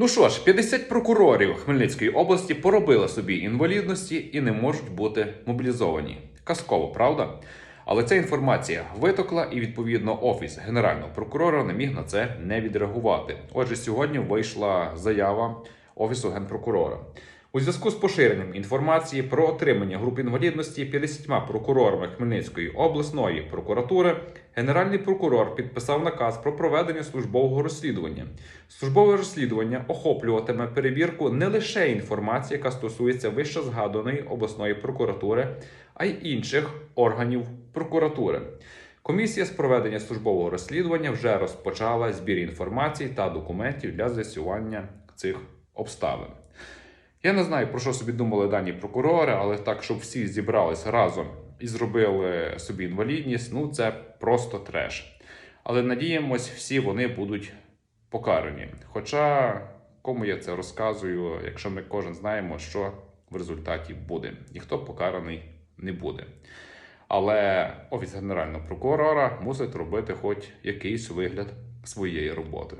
Ну що ж, 50 прокурорів Хмельницької області поробили собі інвалідності і не можуть бути мобілізовані. Казково, правда? Але ця інформація витокла, і відповідно офіс генерального прокурора не міг на це не відреагувати. Отже, сьогодні вийшла заява офісу генпрокурора. У зв'язку з поширенням інформації про отримання груп інвалідності 50 прокурорами Хмельницької обласної прокуратури генеральний прокурор підписав наказ про проведення службового розслідування. Службове розслідування охоплюватиме перевірку не лише інформації, яка стосується вище згаданої обласної прокуратури, а й інших органів прокуратури. Комісія з проведення службового розслідування вже розпочала збір інформації та документів для з'ясування цих обставин. Я не знаю, про що собі думали дані прокурори, але так, щоб всі зібрались разом і зробили собі інвалідність, ну це просто треш. Але надіємось, всі вони будуть покарані. Хоча кому я це розказую, якщо ми кожен знаємо, що в результаті буде. Ніхто покараний не буде. Але офіс генерального прокурора мусить робити хоч якийсь вигляд своєї роботи.